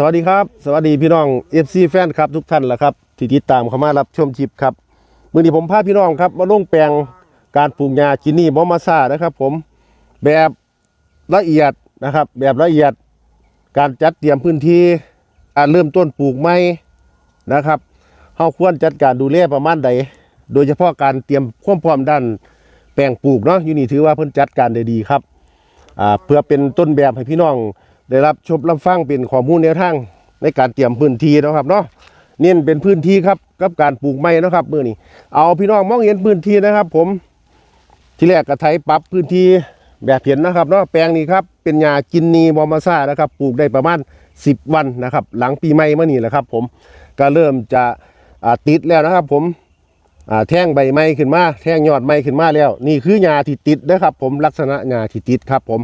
สวัสดีครับ สวัสดีพี่น้อง FC แฟนครับทุกท่านแหละครับที่ติดตามเข้ามารับชมชิปครับมื้อนี้ผมพาพี่น้องครับมาลงแปลงการปลูกหญ้าจินี่บอมาซานะครับ ผมแบบละเอียดนะครับ แบบละเอียดการจัดเตรียมพื้นที่อ่าเริ่มต้นปลูกไม้นะครับเฮาควรจัดการดูแลประมาณใด โดยเฉพาะการเตรียมความพร้อมด้านแปลงปลูกเนาะอยู่นี่ถือว่าเพิ่นจัดการได้ดีครับอ่าเพื่อเป็นต้นแบบให้พี่น้อง ได้รับชมรับฟังเป็นข้อมูลแนวทางในการเตรียมพื้นที่นะครับเนาะเน้นเป็นพื้นที่ครับกับการปลูกไม้นะครับมื้อนี้เอาพี่น้องมองเห็นพื้นที่นะครับ ผมที่แรกกระไทยปรับพื้นที่แบบเห็นนะครับเนาะแปลงนี้ครับเป็นหญ้ากินนีมอมาซ่านะครับปลูกได้ประมาณ 10 วันนะครับ หลังปีใหม่เมื่อนี้แหละครับ ผมก็เริ่มจะติดแล้วนะครับ ผม อ่าแท่งใบไม้ขึ้นมาแท่งยอดไม้ขึ้นมาแล้ว นี่คือหญ้าที่ติดนะครับ ผมลักษณะหญ้าที่ติดครับ ผม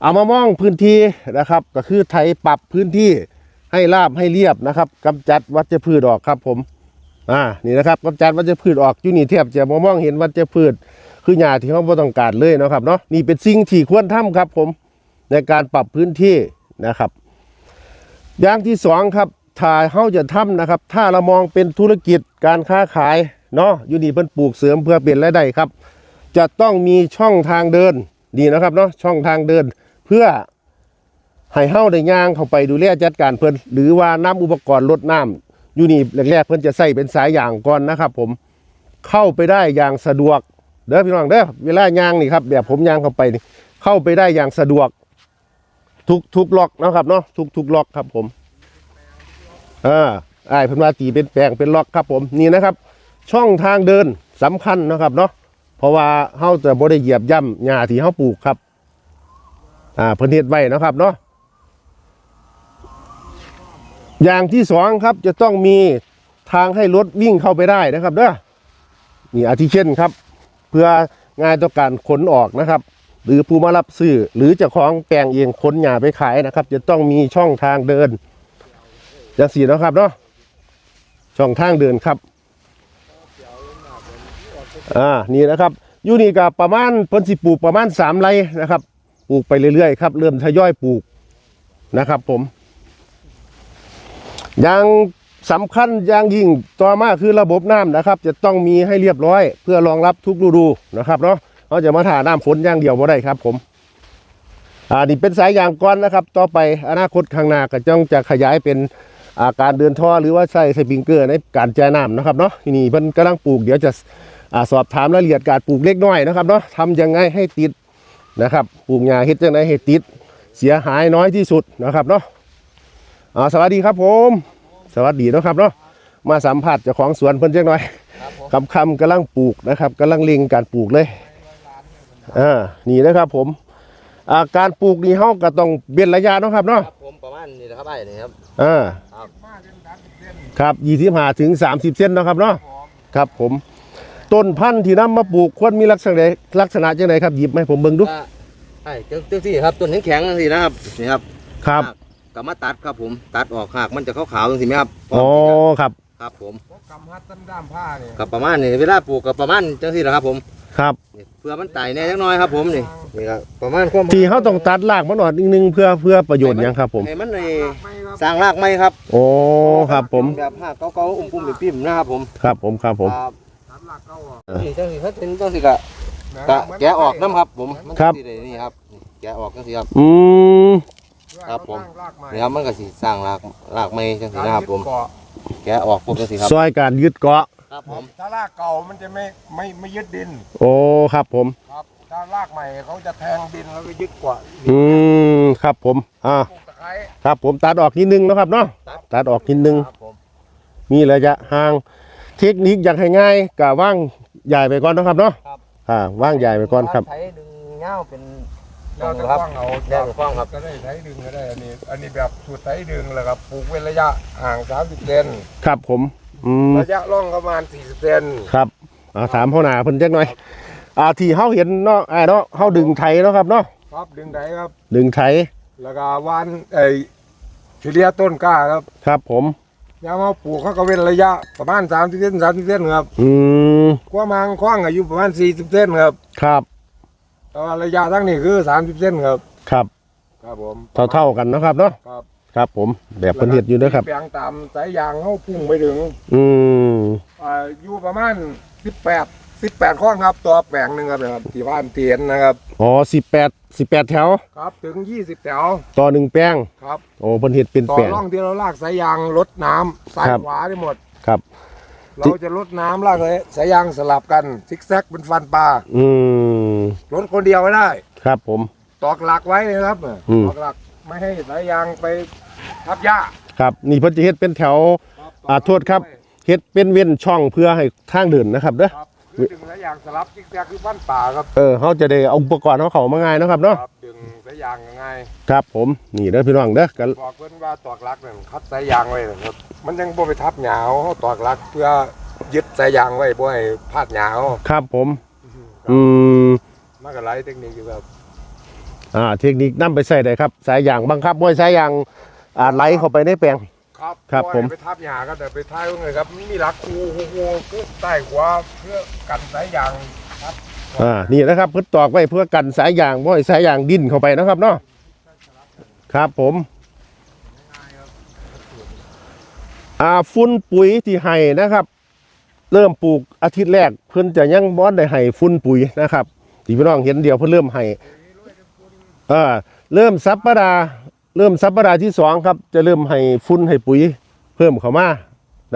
เอามามองพื้นที่นะครับ ก็คือไถปรับพื้นที่ให้ราบให้เรียบนะครับกำจัดวัชพืชออกครับ ผมอ่านี่นะครับกำจัดวัชพืชออกอยู่นี่เทียบจะมามองเห็นวัชพืช คือหญ้าที่เขาต้องการเลยนะครับเนาะนี่เป็นสิ่งที่ควรทำครับ ผมในการปรับพื้นที่นะครับ อย่างที่สองครับถ้าเขาจะทำนะครับ ถ้าเรามองเป็นธุรกิจการค้าขาย เนาะอยู่นี่เพิ่นปลูกเสริมเพื่อเป็นรายได้ครับ จะต้องมีช่องทางเดินนี่นะครับเนาะช่องทางเดินเพื่อให้เฮาได้ย่างเข้าไปดูแลจัดการเพิ่นหรือว่าน้ำอุปกรณ์ลดน้ำอยู่นี่แรกๆเพิ่นจะใส่เป็นสายยางก่อนนะครับ ผมเข้าไปได้อย่างสะดวกเด้อพี่น้องเด้อเวลายางนี่ครับแบบผมยางเข้าไปนี่เข้าไปได้อย่างสะดวก ทุกทุกล็อกนะครับเนาะทุกทุกล็อกครับผมอ่าไอ้ายเพิ่นว่าตีเป็นแปลงเป็นล็อกครับผมนี่นะครับ ช่องทางเดินสำคัญนะครับเนาะเพราะว่าเฮาจะบ่ได้เหยียบย่ำหญ้าที่เฮาปลูกครับอ่าเพิ่นเฮ็ดไว้นะครับเนาะอย่างที่สองครับจะต้องมีทางให้รถวิ่งเข้าไปได้นะครับเด้อนี่อาทิเช่นครับ เพื่อง่ายต่อการขนออกนะครับ หรือผู้มารับซื้อหรือเจ้าของแปลงเองขนหญ้าไปขายนะครับ จะต้องมีช่องทางเดินจังสีนะครับเนาะช่องทางเดินครับ อ่านี่นะครับอยู่นี่กับประมาณเพิ่นสิปลูกประมาณสามไร่นะครับ ปลูกไปเรื่อยๆครับ เริ่มทยอยปลูกนะครับผมอย่างสำคัญอย่างยิ่งต่อมาคือระบบน้ำนะครับ จะต้องมีให้เรียบร้อย เพื่อรองรับทุกฤดูนะครับเนาะเราจะมาถ่าน้ำฝนอย่างเดียวบ่ได้ครับผมอ่านี่เป็นสายยางก้อนนะครับ ต่อไปอนาคตข้างหน้าก็จ้องจะขยายเป็นอาการเดินท่อหรือว่าใส่สปริงเกอร์ในการแจน้ำนะครับเนาะที่นี่เพิ่นกำลังปลูกเดี๋ยวจะ อาสอบถามรายละเอียดการปลูกเล็กน้อยนะครับเนาะทำยังไงให้ติดนะครับปลูกหญ้าเฮ็ดยังไงให้ติด เสียหายน้อยที่สุดนะครับเนาะอ่าสวัสดีครับผม สวัสดีเนาะครับเนาะมาสัมผัสเจ้าของสวนเพิ่นจังหน่อยคำคำๆกำลังปลูกนะครับกำลังเล็งการปลูกเลยอ่านี่นะครับผมอ่าการปลูกนี่เฮาก็ต้องเบียนระยะเนาะครับเนาะครับผมประมาณนี้นะครับไอ้นี่ครับอ่าครับครับยี่สิบห้าถึงสามสิบเซนเนาะครับเนาะครับผม ต้นพันธุ์ที่นำมาปลูกควรมีลักษณะใดลักษณะจังไดครับหยิบมาให้ผมเบิ่งดูก็ไอ้เจ้าเจ้าที่ครับต้นแข็งๆจังซี่นะครับนี่ครับครับหากก็มาตัดครับผมตัดออกหากมันจะขาวๆจังซี่ไหมครับอ๋อครับครับผมกำฮัดตั้มด้ามผ้าเนี่ยกับประมาณนี้เวลาปลูกกับประมาณจังซี่แหละครับผมครับ นี่เพื่อมันไต่แน่จังน้อยครับผมนี่นี่ครับประมาณความที่เขาต้องตัดรากมันออกนิดนึงเพื่อเพื่อประโยชน์หยังครับผมให้มันในไม่ครับสร้างรากไม้ครับ โอ้ครับผมแบบหากเก่าๆอุ้มปุ่มๆปิ่มๆนะครับผม ครับผมครับผม ครับ ตัดหลักเข้าออกนี่จังซี่ถ้าเป็นจังซี่ก็ก็แกะออกน้ำครับ ผมมันสิได้นี่ครับนี่แกะออกจังซี่ครับ อืม ครับผมลากใหม่นี่ครับมันก็สิสร้างรากรากไม้จังซี่นะครับผมเกาะแกะออกปุ๊บจังซี่ครับซอยการยึดเกาะ ครับผม ถ้ารากเก่ามันจะไม่ไม่ไม่ยึดดินโอ้ครับผม ครับถ้ารากใหม่เขาจะแทงดินแล้วก็ยึดเกาะอืมครับผม อ่า ปลูกตะไคร้ครับผมตัดออกนิดนึงเนาะครับเนาะตัดออกนิดนึง ครับผมมีระยะห่าง เทคนิคอยากให้ง่ายกะว่างใหญ่ไปก่อนเนาะครับเนาะอ่าว่างใหญ่ไปก่อนครับ ใช้ดึงเงาเป็นเราจะครับกว้างเอาแนวกว้างครับ ก็ได้ไถดึงก็ได้ อันนี้ อันนี้แบบสูตรไถดึงแหละครับ ปลูกเว้นระยะห่าง30เซน ครับผม อืม ระยะร่องประมาณ40เซน ครับอ่าถามพ่อหนาเพิ่นจักหน่อย อ่าที่เฮาเห็นเนาะอ่าเนาะเฮาดึงไถเนาะครับเนาะ ครับ ดึงไถครับ ดึงไถแล้วก็วานไอ้เฉลี่ยต้นกล้าครับ ครับผม ยามเอาปลูกเขาก็เว้นระยะประมาณ30เซน30เซนครับอืมความห่างกว้างอายุประมาณ40เซนครับครับแต่ว่าระยะทั้งนี้คือ30เซนครับ ครับ ครับผมเท่าเท่าๆกันเนาะครับเนาะครับคครับ ผมแบบเพิ่นเฮ็ดอยู่เด้อครับ แปลงตามสายยางเข้าพุ่งไปถึงอืมอ่าอยู่ประมาณ 18 18ข้อนครับตัวแปลงหนึ่งครับนะครับที่บ้านเตียนนะครับ อ๋อ18 18แถว ครับถึง20แถวต่อหนึ่งแป้งครับโอ้เพิ่นเฮ็ดเป็นต่อแป้ง ร่องที่เราลากสายยางลดน้ำซ้ายครับ ขวาได้หมด ครับ เราจะลดน้ำลากสายยางสลับกันซิกแซกเป็นฟันปลาอืมลดคนเดียวไม่ได้ ครับผม ตอกหลักไว้นะครับอืม ตอกหลักไม่ให้สายยางไปทับหญ้าครับนี่เพิ่นจะเฮ็ดเป็นแถวอ่าโทษครับเฮ็ดเป็นเว้นช่องเพื่อให้ทางเดินนะครับเด้อครับ คือดึงสายยางสลับซิกแซกคือฟันป่าครับเออเขาจะได้เอาอุปกรณ์เขาเข้ามาง่ายเนาะครับเนาะครับดึงสายยางง่ายครับผมนี่เด้อพี่น้องเด้อกันบอกเพิ่นว่าตอกหลักนั่นคัดสายยางไว้นะครับมันยังบ่ไปทับหญ้าเอาเขาตอกหลักเพื่อยึดสายยางไว้บ่ให้พลาดหญ้าเอาครับผม อืมมันก็หลายเทคนิคอยู่ครับอ่าเทคนิคนํไปใส่ได้ครับ สายยางบังคับบ่ให้สายยางอ่าไหลเข้าไปในแปลง ครับครับให้ผม ไปทับหญ้าก็แต่ไปท้ายว่าไงครับมีหลักคูคูคูคือใต้หัวเพื่อกันสายยางครับอ่านี่นะครับเพิ่นตอกไว้เพื่อกันสายยางบ่ให้สายยางดิ้นเข้าไปนะครับเนาะครับผมอ่าฟุ้นปุ๋ยที่ให้นะครับ เริ่มปลูกอาทิตย์แรกเพิ่นจะยังบ่ได้ให้ฟุ้นปุ๋ยนะครับที่พี่น้องเห็นเดียวเพิ่นเริ่มให้เออเริ่มสัปดาห์ เริ่มสัปดาห์ที่สองครับ จะเริ่มให้ฟุ้นให้ปุ๋ยเพิ่มเข้ามา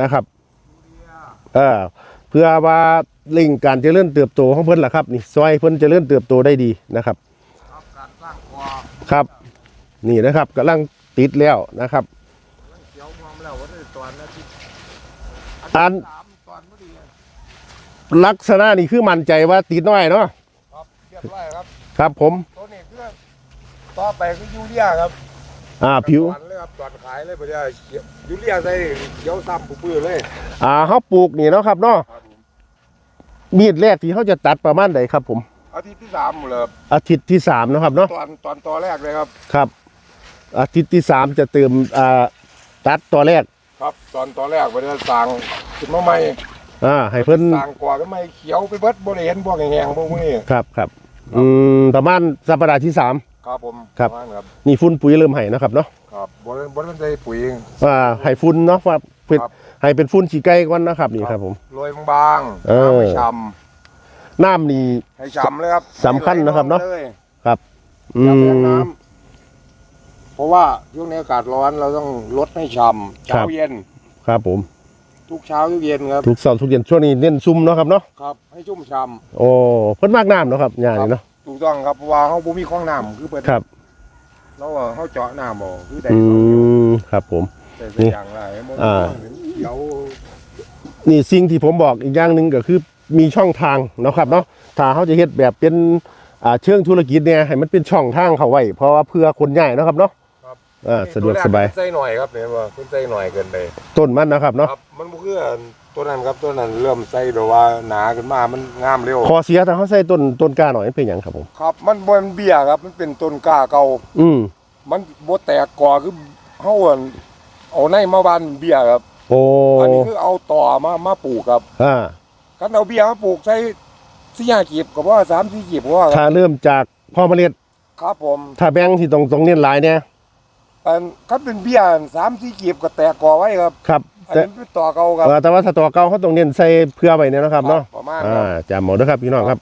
นะครับเออเพื่อว่าเร่งการเจริญเติบโตของเพิ่นล่ะครับนี่ซอยเพิ่นเจริญเติบโตได้ดีนะครับครับการสร้างคอครับนี่นะครับกำลังติดแล้วนะครับเดี๋ยวมองแล้วว่าได้ตอนละที่อันสามตอนพอดีลักษณะนี่คือมั่นใจว่าติดน้อยเนาะครับเรียบร้อยครับ ครับผมตัวนี้คือต่อไปคือยูเรียครับ อ่าผิว ตอนเลยครับตอนขายเลยไปได้ยูเรียใส่เขียวซ้ำปื้อๆเลยอ่าเขาปลูกนี่เนาะครับเนาะครับผมมีดแรกที่เขาจะตัดประมาณใดครับ ผม อาทิตย์ที่สามหมดเลยครับอาทิตย์ที่สามเนาะครับเนาะตอนตอนตอนแรกเลยครับ ครับ อาทิตย์ที่สามจะเติมอ่าตัดตัวแรกครับตอนตอนแรกไปได้สั่งขึ้นมาใหม่อ่าให้เพิ่นสั่งกว่าก็ไม่เขียวไปเบิดบริเห็นพวกแห้งๆพวกนี้ครับครับอืมประมาณสัปดาห์ที่สาม ครับผมครับประมาณครับนี่ฟุ้นปุ๋ยเริ่มให้นะครับเนาะครับบริบริได้ปุ๋ย อ่าให้ฟุ้นเนาะว่าเพิ่นครับ ให้เป็นฟุ้นขี้ไก่ก่อนนะครับนี่ครับผม โรยบางๆเออ น้ำให้ฉ่น้ำนี่ำให้ฉ่ำเลยครับสำคัญนะครับเนาะให้ไหลลงเลยอือย่าแพ้ม น้ำเพราะว่าช่วงนี้อากาศร้อนเราต้องลดให้ฉ่ำครัเช้าบ เย็น ครับผม ทุกเช้าทุกเย็นครับทุกเสาร์ทุกเย็นช่วงนี้เน้นซุ่มเนาะครับเนาะครับ ให้ชุ่มฉ่โอ้เพิ่นมากน้ำเนาะครับยานี่เนาะำ ถูกต้องครับเพราะว่าเขาบ่มีคลองน้ำคือเปิดครับ แล้วก็เขาเจาะน้ำบ่คือได้อืมครับผม แต่นี่อย่างไรมันอ่า เดี๋ยวนี่สิ่งที่ผมบอกอีกอย่างหนึ่งก็คือมีช่องทางเนาะครับเนาะถ้าเขาจะเฮ็ดแบบเป็นอ่าเชิงธุรกิจเนี่ยให้มันเป็นช่องทางเขาไว้เพราะว่าเพื่อคนใหญ่เนาะครับเนาะ อ่าสะดวกสบายตัวแรใส่หน่อยครับเนี่ยว่าคุณใส่หน่อยเกินไปต้นมันนะครับเนาะครับมันบ่คือตัวนั้นครับตัวนั้นเริ่มใส่แบบว่าหนาขึ้นมามันงามเร็วคอเสียถ้าเขาใส่ต้นต้นกล้าหน่อยมันเป็นอย่างครับผมครับมันบ่มันเบี้ยครับ มันเป็นต้นกล้าเก่าอืมมันบ่แตกกอคือเฮาอั่นเอาในมาบานเบี้ยครับโอ้อันนี้คือเอาต่อมามาปลูกครับอ่าคันเอาเบี้ยมาปลูกใส่สี่ห้ากีบก็ว่าสามสี่กีบก็ว่าคถ้ารับเริ่มจากพ่อเมล็ดครับผม ถ้าแบงค์ที่ตรงตรงเน้นหลายเนี่ย อันคันเป็นเบี้ยสามสี่กีบก็แตกกอไว้ครับครับอันแต่นี้เป็นต่อเก่าครับ เออแต่ว่าถ้าตัวเก่าเขาต้องเน้นใส่เพื่อไว้เนี่ยนะครับเนาะประมาณอ่าครับจำหมดนะครับพี่น้องครับ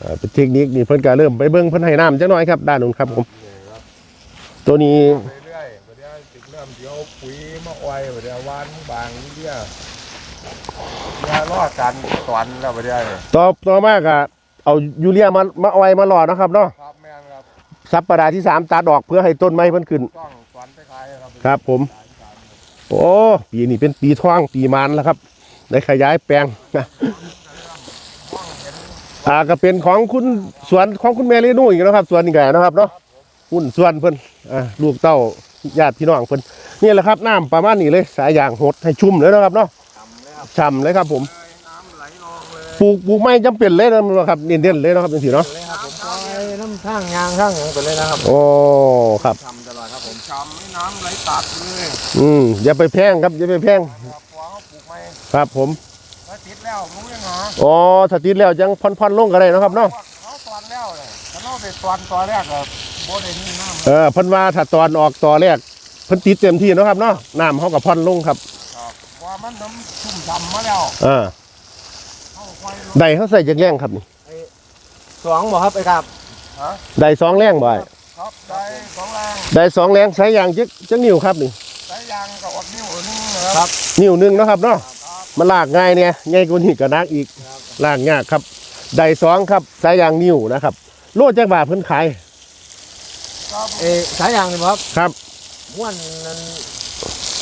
อ่าเป็นเทคนิคนี่เพิ่นก็เริ่มไปเบิ่งเพิ่นให้น้ำจักหน่อยครับด้านนู้นครับผมนี่ครับตัวนี้ไปเรื่อยๆเดี๋ยวติดเริ่มเดี๋ยวปุ๋ยมาอ้อยเดี๋ยวหวานบางนี่เดียวเดี๋ยวรอดกันสอนแล้วไปเรื่อยต่อต่อมากอะเอายูเรียมามาเอาไว้มาหล่อนะครับเนาะครับแม่นครับ สัปดาห์ที่สามตัดดอกเพื่อให้ต้นไม้เพิ่นขึ้น ต้องสอนไปขายครับครับผม โอ้ปีนี้เป็นปีท่องปีมันแล้วครับได้ขยายแปลงนะอ่าก็เป็นของคุณสวนของคุณแม่เรนูอีกนะครับสวนนี่ไงนะครับเนาะหุ้นส่วนเพิ่นอ่าลูกเต้าญาติพี่น้องเพิ่นนี่แหละครับน้ำประมาณนี้เลย สายยางหดให้ชุ่มเลยนะครับเนาะทำแล้วฉ่ำเลยครับผมน้ำไหลลงเลยปลูกปลูกไม้จำเป็นเลยนะครับเน้นๆเลยนะครับจังซี่เนาะ ข้างยางข้างหยังไปเลยนะครับโอ้ครับ ทำตลอดครับผมชำให้น้ำไหลตัดเลยอืมอย่าไปแพงครับอย่าไปแพงครับพอเขาปลูกไม้ครับผมถ้าติดแล้วรู้ยังหาอ๋อถ้าติดแล้วจังผ่อนๆลงก็ได้เนาะครับเนาะเขาตอนแล้วเลยถ้าเราไปตอนตอนแรกอะโบได้นี่น้ำเออเพิ่นว่าถ้าตอนออกต่อแรกเพิ่นติดเต็มที่เนาะครับเนาะน้ำเขากับพ่อนลงครับครับว่ามันน้ำชุ่มฉ่ำมาแล้วอ่าเข้าไฟลงใดเขาใส่จักแรงครับนี่สองบ่ครับไอ้ครับ ฮะใดสองแรงบ่อยครับได้สองแรงใดสองแรงใช้ยางจักจักนิ้วครับนี่ใช้ยางกับอดนิ้วนึงนะครับนิ้วหนึงเนาะครับเนาะมันลากง่ายเนี่ยง่ายกว่านี้ก็นักอีกลากยากครับใดสองครับใช้ยางนิ้วนะครับโลจักบาทเพิ่นขายครับเอ้สายยางนี่บ่ครับครับม้วนนั้น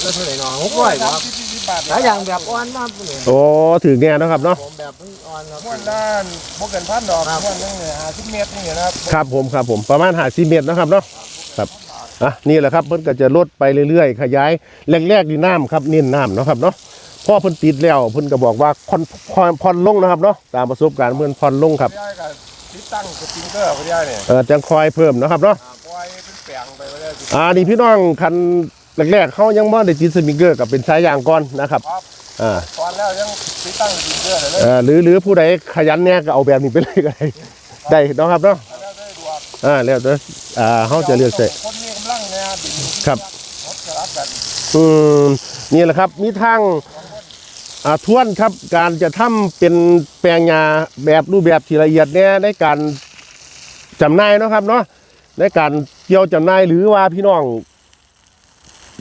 แล้วเท่าไหร่หนอหกร้อยบ่ครับที่ที่บาทสายยางแบบอ่อนมากนี่โอ้ถือแน่เนาะครับเนาะผมแบบอ่อนครับ ม้วนด้านบวกเกินพันดอกม้วนนึงเนี่ยห้าสิบเมตรนี่นะครับครับผมครับผมประมาณหาซีเมตรนะครับเนาะครับอะนี่แหละครับเพิ่นก็จะลดไปเรื่อยๆ ขยายแรกๆนี่น้ำครับเน้นน้ำเนาะครับเนาะพอเพิ่นติดแล้วเพิ่นก็บอกว่าผ่อนผ่อนผ่อนลงนะครับเนาะตามประสบการณ์เพิ่นผ่อนลงครับพยายกับติดตั้งสปริงเกอร์พยายเนี่ยเออจังคอยเพิ่มเนาะครับเนาะ ปล่อยเป็นแปลงไปพยายอ่านี่พี่น้องคัน แรกๆเขายังบ่ได้ติดสปริงเกอร์กับเป็นสายยางก่อนนะครับครับ อ่าตอนแล้วยังติดตั้งสปริงเกอร์เลยเลยเอ่อหรือหรือผู้ใดขยันเนี่ยก็เอาแบบนี้ไปเลยก็ได้ได้เนาะครับเนาะแล้วได้ดวงอ่าแล้วแต่อ่าเขาจะเลือกใส่ คนมีกำลังเนี่ยดึงครับ รถสลับกันอืมนี่แหละครับมีทางอ่าทวนครับการจะทำเป็นแปลงยาแบบรูปแบบที่ละเอียดเนี่ยในการจำหน่ายเนาะครับเนาะในการเกี่ยวจำหน่ายหรือว่าพี่น้อง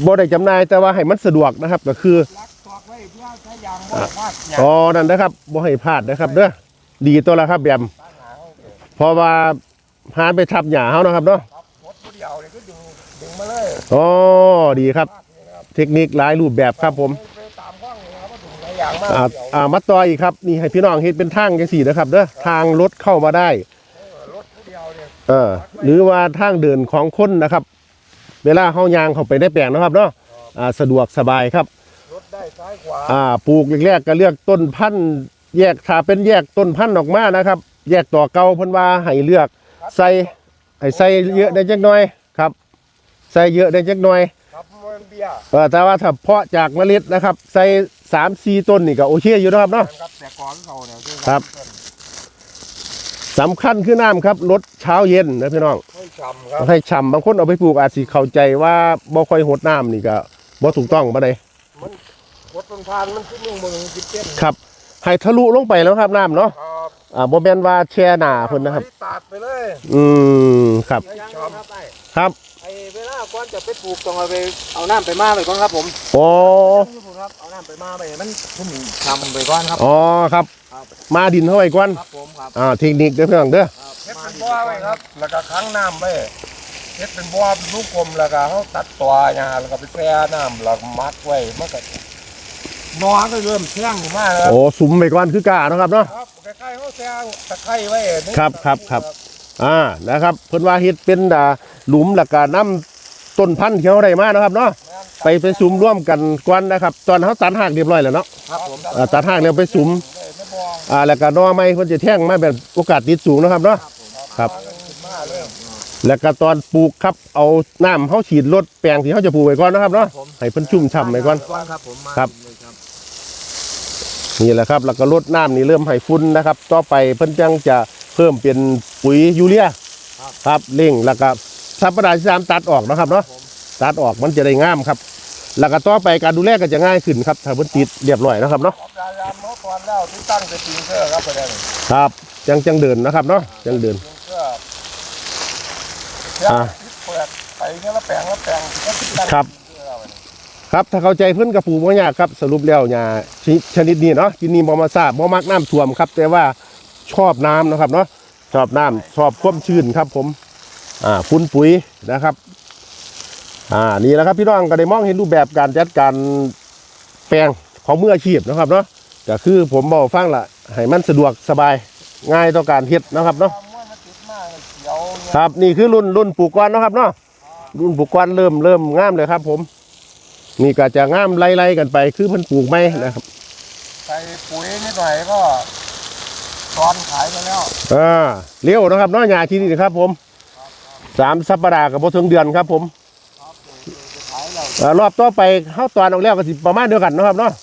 บ่ได้จำหน่ายแต่ว่าให้มันสะดวกนะครับ ก็คือลักตอกไว้เพื่อใช้ยางบ่พลาดยางอ๋อนั่นนะครับบ่ให้พลาดนะครับเด้อดีตัวละครับแบมตั้งหาเขาเองเพราะว่าหาไปทับหญ้าเฮานะครับเนาะครับรถผู้เดียวเนี่ยก็ดึงดึงมาเลยอ๋อดีครับพลาดนี่นะครับ เทคนิคหลายรูปแบบครับผมไปตามข้องเลยครับว่าดึงหลายอย่างมากอ่าเดี๋ยวอ่ามาต่ออีกครับนี่ให้พี่น้องเฮ็ดเป็นทางจังซี่นะครับเด้อทางรถเข้ามาได้เออรถผู้เดียวเนี่ยเออหรือว่าทางเดินของคนนะครับ เวลาเฮายางเข้าไปได้แปลงนะครับเนาะอ่าสะดวกสบายครับรถได้ซ้ายขวาอ่าปลูกแรกๆก็เลือกต้นพันธุ์แยกถ้าเป็นแยกต้นพันธุ์ออกมานะครับ แยกต่อเก่าเพิ่นว่าให้เลือกใส่ให้ใส่เยอะได้จักหน่อยครับ ใส่เยอะได้จักหน่อยครับมันเบียร์เออแต่ว่าถ้าเพาะจากเมล็ดนะครับ ใส่สามสี่ต้นนี่ก็โอเคอยู่นะครับเนาะ ครับแต่ก่อนเขาเนี่ยอครับ สำคัญคือน้ำครับลดเช้าเย็นนะพี่น้องให้ฉ่ำครับให้ฉ่ำบางคนเอาไปปลูกอาจสิเข้าใจว่าบ่ค่อยหดน้ำนี่ก็บ่ถูกต้องบ่ได้รถมันพานมันขึ้นมึงมึงจิบเต้นครับให้ทะลุลงไปแล้วครับน้ำเนาะครับอ่าบ่แม่นว่าแช่หน้าเพิ่นนะครับให้ตัดไปเลยอืมครับให้ยางฉ่ครับไอ้ครับไอ้เวลาก่อนจะไปปลูกต้องเอาไปเอาน้ำไปมาไปก่อนครับผมโอ้ครับเอาน้ำไปมาไปให้มันชุ่มฉ่ำไปก่อนครับอ๋อครับครับ มาดินเข้าไปก่อนครับผมครับอ่าเทคนิคเด้อพี่น้องเด้อครับำเฮ็ดมาเป็นดีบ่อไว้ครับ แล้วก็ค้างน้ำไว้เฮ็ดเป็นบ่อเป็นลูกกลมแล้วก็เขาตัดตัวหญ้าแล้วก็ไปแช่น้ำแล้วก็มัดไว้มันก็นอนก็เริ่มเชื่องมากแล้วโอ้สุมไปก่อนคือกาเนาะครับเนาะครับใกล้ๆเขาแช่ตะไคร้ไว้นี่ครับครับครับอ่านะครับเพิ่นว่าเฮ็ดเป็นอ่าหลุมแล้วก็นำต้นพันธุ์ที่เฮาได้มาเนาะครับเนาะไปไปสุมร่วมกันก่อนนะครับ ตอนเขาตัดหากเรียบร้อยแล้วเนาะครับผมอ่าตัดหากแล้วไปสุมไม่บ่ ออ่าแล้วก็หนอไม้เพิ่นจะแท่งมาแบบโอกาสติดสูงเนาะครับเนาะครับมาเริ่มแล้วก็ตอนปลูกครับเอาน้ำเขาฉีดลดแปลงที่เขาจะปลูกไว้ก่อนนะครับเนาะให้เพิ่นชุ่มฉ่ำไว้ก่อนก่อนครับผมมาครับเลยครับนี่แหละครับ แล้วก็ลดน้ำนี่เริ่มให้ฟุ้นนะครับ ต่อไปเพิ่นจังจะเพิ่มเป็นปุ๋ยยูเรียครับเร่งแล้วก็สัปดาห์ที่สามตัดออกนะครับเนาะตัดออกมันจะได้งามครับ แล้วก็ต่อไปการดูแลก็จะง่ายขึ้นครับถ้าเพิ่นติดเรียบร้อยนะครับเนาะ ขอบยายามเมื่อก่อนแล้วที่ตั้งเป็นปิงเกอร์ครับประเด็นครับจังจังเดินนะครับเนาะจังเดินปิงเกอร์เนี่ยอ่าเปิดไปเนี่ยละแปลงละแปลงก็ติดตั้งครับปิงเกอร์เอาไว้ครับถ้าเข้าใจเพิ่นกับปลูกบ่ยากครับสรุปแล้วหญ้าชนิดชนิดนี้เนาะกินนี่บ่มาทราบบ่มักน้ำท่วมครับ แต่ว่าชอบน้ำนะครับเนาะชอบน้ำชอบความชื้นครับ ผมอ่าฟุ้นปุ๋ยนะครับ อ่านี่แหละครับพี่น้องก็ได้มองเห็นรูปแบบการจัดการแปลงของมืออาชีพนะครับเนาะ ก็คือผมบอกฟังละให้มันสะดวกสบายง่ายต่อการเฮ็ดนะครับเนาะความว่ามันติดมากเลยเขียวเนี่ยครับนี่คือรุ่นรุ่นปลูกก้อนเนาะครับเนาะรุ่นปลูกก้อนเริ่มเริ่มงามเลยครับ ผม นี่ก็จะงามไล่ๆกันไป คือมันปลูกไม้นะครับใส่ปุ๋ยนิดหน่อยก็ตอนขายไปแล้วอ่าเลี้ยวนะครับเนาะยาที่นี่นะครับ ผมสามสัปดาห์กับพอถึงเดือนครับ ผมครับจะขายแล้วเอ่อรอบต่อไปเข้าตอนออกแล้วก็สิประมาณเดียวกันเนาะครับเนาะไ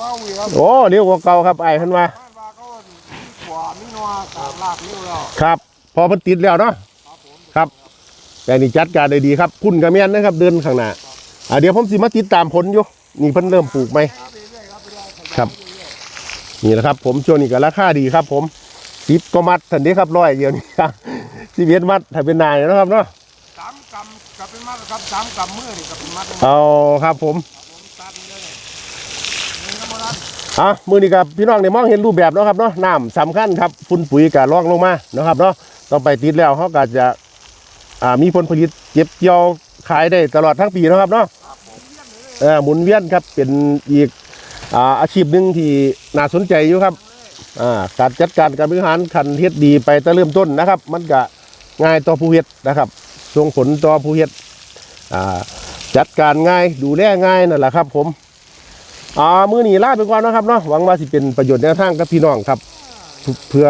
ว้ก็เฝ้าอยู่ครับโอ้เลี้ยวกว่าเก่าครับไอ้เพิ่นว่าบ้านว่าก็มีขวามีนัวตามลากนิ้วแล้วครับ พอเพิ่นติดแล้วเนาะ ครับผมครับ แต่นี่จัดการได้ดีครับพุ่นกระเมียนนะครับ เดินข้างหน้าอ่าเดี๋ยวผมสิมาติดตามผลอยู่นี่เพิ่นเริ่มปลูกไหมครับนี่แหละครับผมช่วงนี้ก็ราคาดีครับ ผมสิบก็มัดทันทีครับร้อยเดียวนี่ครับสิบเอ็ดมัดถ้าเป็นนายนะครับเนาะสามกำกับเป็นมัดครับสามกำมือนี่กับเป็นมัดเลยเอาครับผม ตัดเลยนี่ครับบ่ทัน อะมือนี้ครับพี่น้องเนี่ยมองเห็นรูปแบบเนาะครับเนาะน้ำสำคัญครับฝุ่นปุ๋ยกะล่องลงมาเนาะครับเนาะต้องไปติดแล้วเขาก็จะอ่ามีผลผลิตเก็บเกี่ยวขายได้ตลอดทั้งปีเนาะครับเนาะเออหมุนเวียนครับเป็นอีกอ่าอาชีพหนึ่งที่น่าสนใจอยู่ครับอ่าการจัดการการบริหารคันเฮ็ดดีไปแต่เริ่มต้นนะครับ มันก็ง่ายต่อผู้เฮ็ดนะครับส่งผลต่อผู้เฮ็ดอ่าจัดการง่ายดูแลง่ายนั่นแหละครับผม อ่ามือหนีลาไปก่อนนะครับเนาะหวังว่าสิเป็นประโยชน์แนทางกับพี่น้องครับ เพื่อ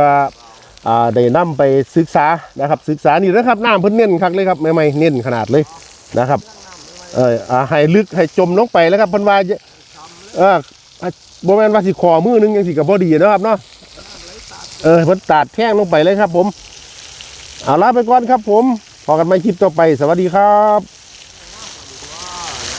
อ่าได้นำไปศึกษานะครับ ศึกษานี่นะครับน้ำเพิ่นเน้นคักเลยครับไม่ไม่เน้นขนาดเลยนะครับ เอออ่าให้ลึกให้จมลงไปแล้วครับเพิ่นว่าเออบ่แม่นว่าสิขอมือหนึงจังสิก็บ่ดีนะครับเนาะเออเพิ่นตัดแท่งลงไปเลยครับ ผมเอาลาไปก่อนครับ ผมพอกันใหม่คลิปต่อไป สวัสดีครับ